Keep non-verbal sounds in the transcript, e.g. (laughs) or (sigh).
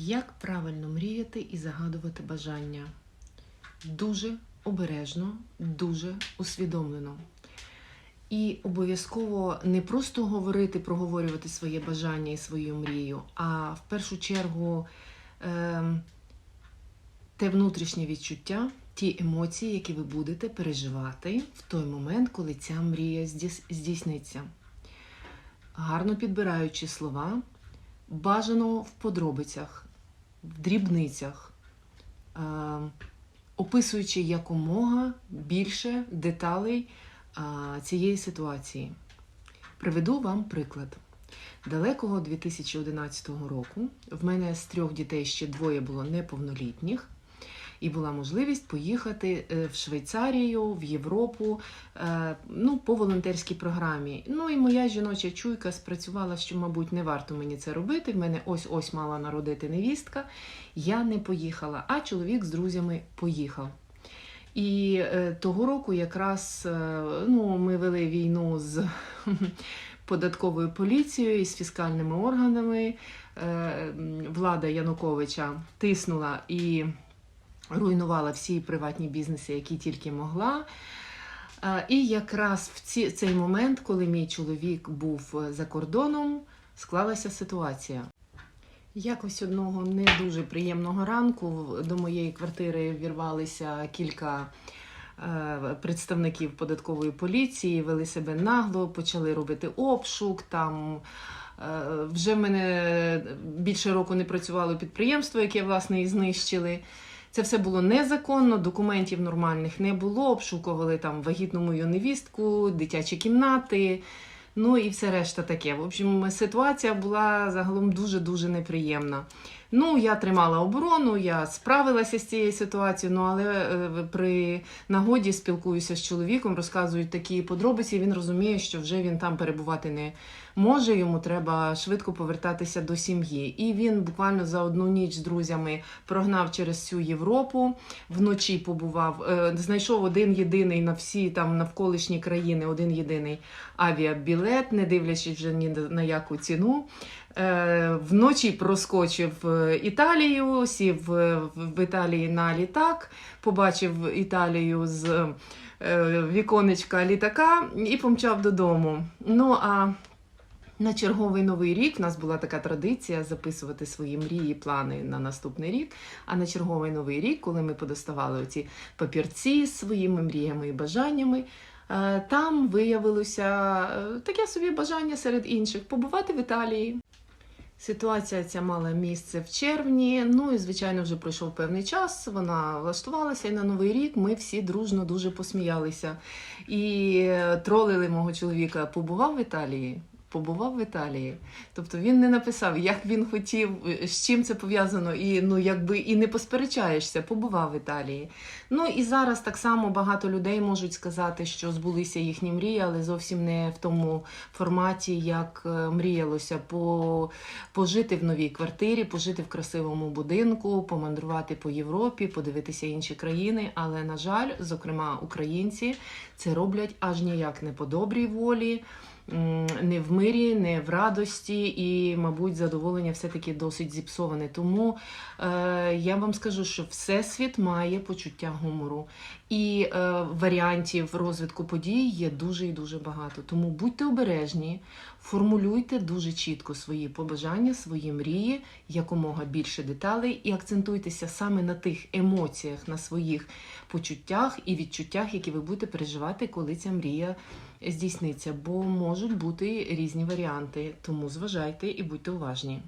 Як правильно мріяти і загадувати бажання? Дуже обережно, дуже усвідомлено. І обов'язково не просто говорити, проговорювати своє бажання і свою мрію, а в першу чергу ем, те внутрішнє відчуття, ті емоції, які ви будете переживати в той момент, коли ця мрія здійсниться. Гарно підбираючи слова, бажано в подробицях, в дрібницях, е, описуючи якомога більше деталей е, цієї ситуації. Приведу вам приклад. Далекого 2011 року в мене з трьох дітей ще двоє було неповнолітніх, і була можливість поїхати е, в Швейцарію, в Європу е, ну, по волонтерській програмі. Ну і моя жіноча чуйка спрацювала, що, мабуть, не варто мені це робити. В мене ось-ось мала народити невістка. Я не поїхала, а чоловік з друзями поїхав. І е, того року якраз ну, ми вели війну з (laughs) податковою поліцією і з фіскальними органами. Влада Януковича тиснула і руйнувала всі приватні бізнеси, які тільки могла. І якраз в ці, цей момент, коли мій чоловік був е, за кордоном, склалася ситуація. Якось одного не дуже приємного ранку до моєї квартири вірвалися кілька е, представників податкової поліції, вели себе нагло, почали робити обшук. Там е, вже в мене більше року не працювало підприємство, яке власне і знищили. Це все було незаконно, документів нормальних не було. Обшукували там вагітну мою невістку, дитячі кімнати. Ну і все решта таке. В общем, ситуація була загалом дуже-дуже неприємна. Ну, я тримала оборону, я справилася з цією ситуацією, ну але е, при нагоді спілкуюся з чоловіком, розказують такі подробиці. Він розуміє, що вже він там перебувати не може. Йому треба швидко повертатися до сім'ї. І він буквально за одну ніч з друзями прогнав через всю Європу. Вночі побував, е, знайшов один єдиний на всі там навколишні країни, один єдиний авіабілет, не дивлячись вже ні на яку ціну. Е, Вночі проскочив е, Італію, сів е, в Італії на літак, побачив Італію з віконечка літака і помчав додому. Ну а на черговий новий рік в нас була така традиція записувати свої мрії, плани на наступний рік. А на черговий новий рік, коли ми подоставали оці папірці з своїми мріями і бажаннями, там виявилося таке собі бажання серед інших побувати в Італії. Ситуація ця мала місце в червні. Ну і звичайно, вже пройшов певний час. Вона влаштувалася, і на новий рік ми всі дружно дуже посміялися і е, тролили мого чоловіка. Побував в Італії. Побував в Італії, тобто він не написав, як він хотів, з чим це пов'язано, і ну якби і не посперечаєшся, побував в Італії. Ну і зараз так само багато людей можуть сказати, що збулися їхні мрії, але зовсім не в тому форматі, як е, мріялося по, пожити в новій квартирі, пожити в красивому будинку, помандрувати по Європі, подивитися інші країни. Але на жаль, зокрема, українці це роблять аж ніяк не по добрій волі. Не в мирі, не в радості, і, мабуть, задоволення все-таки досить зіпсоване. Тому е, я вам скажу, що всесвіт має почуття гумору, і е, варіантів розвитку подій є дуже і дуже багато. Тому будьте обережні, формулюйте дуже чітко свої побажання, свої мрії, якомога більше деталей, і акцентуйтеся саме на тих емоціях, на своїх почуттях і відчуттях, які ви будете переживати, коли ця мрія здійсниться. Бо можуть бути різні варіанти. Тому зважайте і будьте уважні.